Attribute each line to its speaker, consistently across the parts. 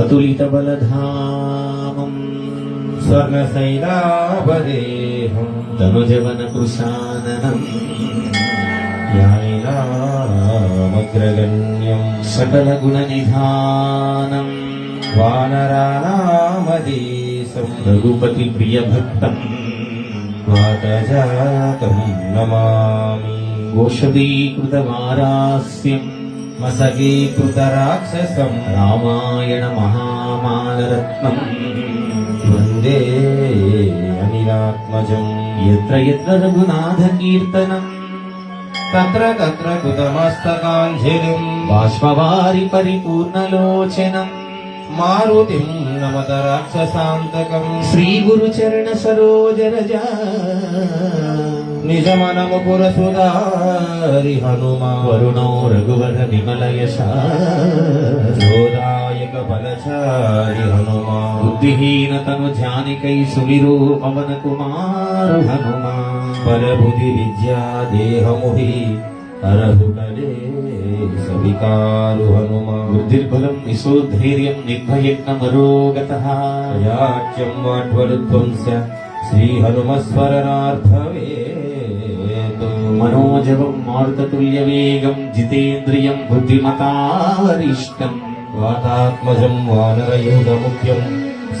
Speaker 1: अतुलितबलधामम्
Speaker 2: स्वर्णशैलाभदेहं
Speaker 1: तनुजवनकृशाननम्
Speaker 2: ध्यायिनामग्रगण्यं
Speaker 1: सकलगुणनिधानम्
Speaker 2: वानराणामदीशं
Speaker 1: रघुपतिप्रियभक्तम्
Speaker 2: वातजातं नमामि
Speaker 1: गोषदीकृतवारास्यम्
Speaker 2: मसकीकृतराक्षसं
Speaker 1: रामायणमहामानरत्नम्
Speaker 2: वन्दे अनिलात्मजम्
Speaker 1: यत्र यत्र रघुनाथकीर्तनम्
Speaker 2: तत्र तत्र कृतमस्तकाञ्जलिम्
Speaker 1: बाष्पवारि परिपूर्णलोचनम्
Speaker 2: मारुतिं नमत राक्षसान्तकम्
Speaker 1: श्रीगुरुचरणसरोजरजा
Speaker 2: निजमनमुपुरसुधारि हनुमा
Speaker 1: वरुणो रघुवर विमलयशा
Speaker 2: जोदायक फलचारि हनुमा
Speaker 1: बुद्धिहीनतनु जानिकै सुमिरो पवन कुमार हनुमा
Speaker 2: बलबुद्धि विद्या देहमुहि हरहु कले सविकारु हनुमा
Speaker 1: बुद्धिर्बलं निशोधैर्यं निर्भयज्ञमरोगतः
Speaker 2: याच्यं वाट्वरुध्वंस्य श्रीहनुमस्मरणार्थवेतु
Speaker 1: मनोजवं मारुततुल्यवेगं जितेन्द्रियं बुद्धिमतारिष्टम्
Speaker 2: वातात्मजं वानरयूथमुख्यं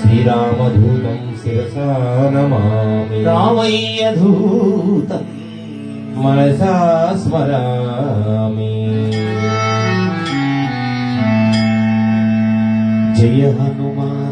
Speaker 2: श्रीरामदूतं शिरसा नमामि
Speaker 1: रामय्यधूतम्
Speaker 2: मनसा स्मरामि
Speaker 1: जय हनुमान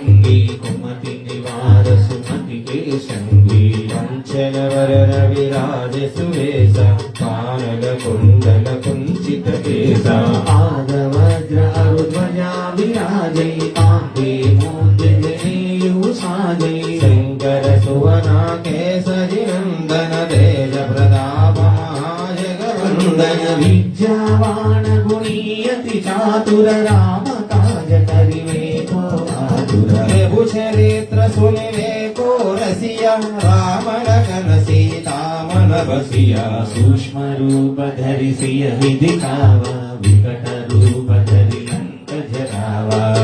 Speaker 2: చాతుర రామ కాజ కరివేకో ప్రభు చరిత్ర సునివేకో
Speaker 1: రసియ రామ లగన సీతామల బసియ సూక్ష్మ రూప ధరిసియ విధి కావ
Speaker 2: వికట రూప ధరి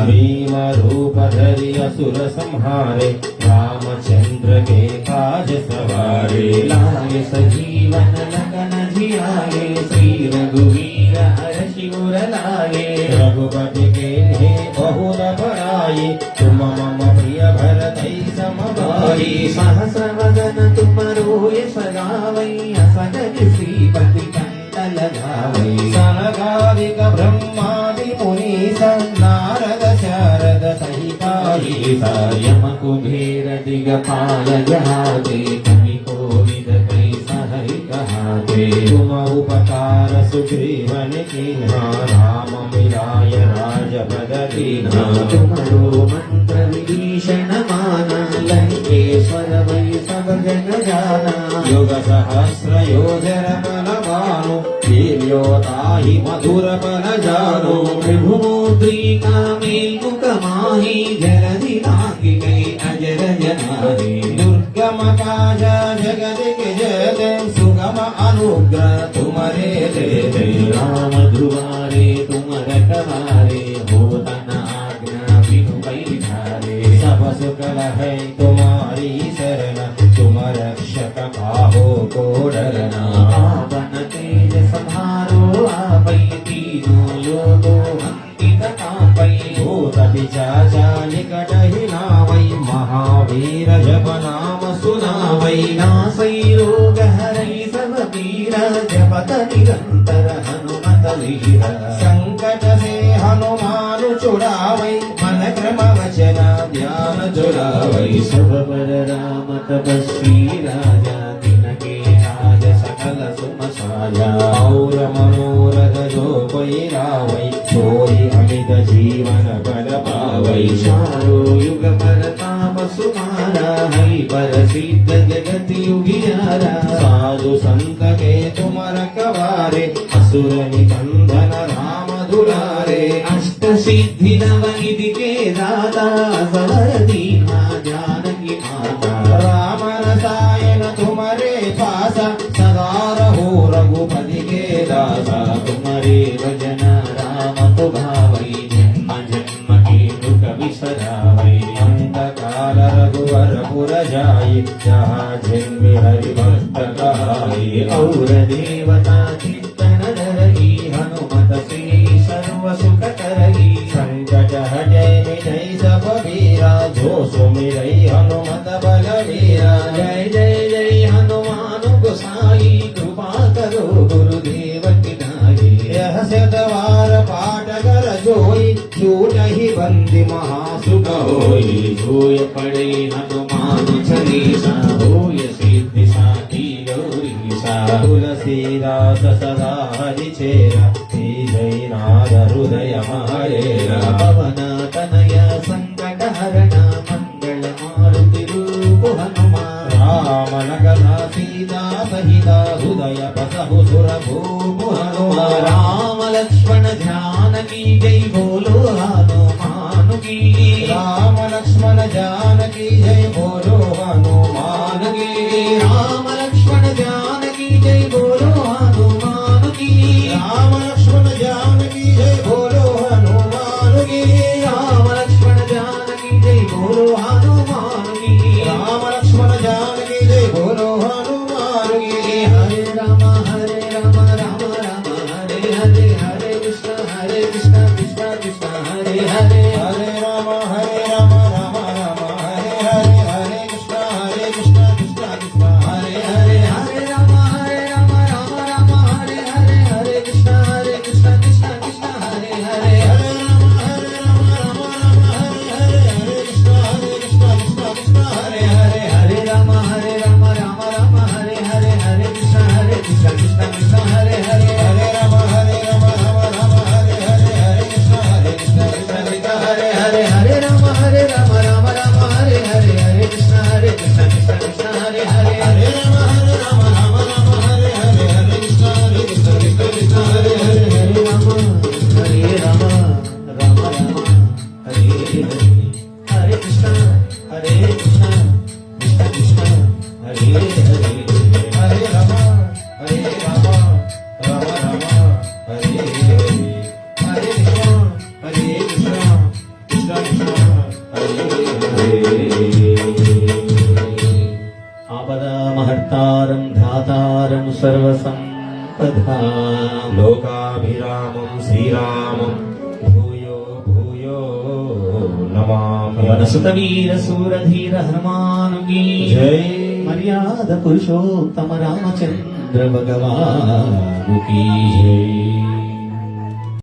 Speaker 2: భీమ రూప ధరి అసుర సంహారే రామచంద్ర
Speaker 1: కే కాజ సవారే. లాయ సజీవన లగన జియాయే शिवर लागे
Speaker 2: रघुपति के हे बहुर बड़ाई तुम मम प्रिय भरत सम भाई
Speaker 1: सहस वदन तुम रोय सगावै असगज श्रीपति कंठ लगावै
Speaker 2: सनकादिक ब्रह्मादि मुनीस नारद शारद सहिताई
Speaker 1: यम कुबेर दिगपाल जहाते
Speaker 2: तुम उपकार सुग्रीवन कीन्हा राम मिलाय राजपद दीन्हा
Speaker 1: तुमरो मंत्र विभीषण माना लंकेश्वर वै सब जग जाना
Speaker 2: युग सहस्र योधर बल भानु लील्योताहि मधुर सुगम अनुग्रह तुम्हारे दे दे
Speaker 1: राम दुआरे तुम रखवारे होता न आज्ञा बिनु बैठारे
Speaker 2: सब सुकल है तुम्हारी शरण तुम रक्षक काहो को डरना
Speaker 1: आपन तेज संहारो आपै तीनों लोगों अंकित तापै
Speaker 2: भूत पिचाचा निकट ही नावै महावीर जप नाम सुनावै
Speaker 1: नासै रोग हरै జపత నిరంతర హనుమతలిహిర సంకట
Speaker 2: సే హనుమాను చుడావై మన క్రమ వచన ధ్యాన చుడావై రామ తపస్వీ
Speaker 1: రాజా రాజ సకల ఔర మనోరథ జోపై రావై చోరి అమిత
Speaker 2: జీవన పద పావై. సాధు సంతకే తుమరక వారే అసురని బంధన
Speaker 1: రామధురారే. అష్ట సిద్ధి నవ ఇదికే మా జానకి మాత. రామ రసాయన తుమరే
Speaker 2: పాస సదా రఘుపతి కే తుమరే భజన భావై జన్మ అంతకాల జాయి
Speaker 1: జాజన్ देवता चिंतन धरई हनुमत से सर्व सुख करई
Speaker 2: संकट
Speaker 1: कृपा करो गुरुदेव की
Speaker 2: पाठ कर जोई छूट ही बंदी महासुख होई
Speaker 1: होय पड़े हनुमान चालीसा होय
Speaker 2: తులసీనాథ సదా హరిచేర శ్రీ
Speaker 1: జైనాథ హృదయ మహరేర పవన తనయ సంకట హరణ మంగళ మారుతి రూపు హనుమ రామ సీతా సహిత హృదయ పసహు
Speaker 2: సుర భూము హనుమ రామ లక్ష్మణ ధ్యాన కీ జై బోలో హనుమాను కీ రామ లక్ష్మణ జానకి జై బోలో
Speaker 1: హనుమాను కీ రామ
Speaker 2: లక్ష్మణ श्रीरामं भूयो भूयो नमामि।
Speaker 1: वनसुतवीरसूरधीर हनुमानु की
Speaker 2: जय।
Speaker 1: मर्याद पुरुषोत्तम रामचंद्र भगवानु की जय।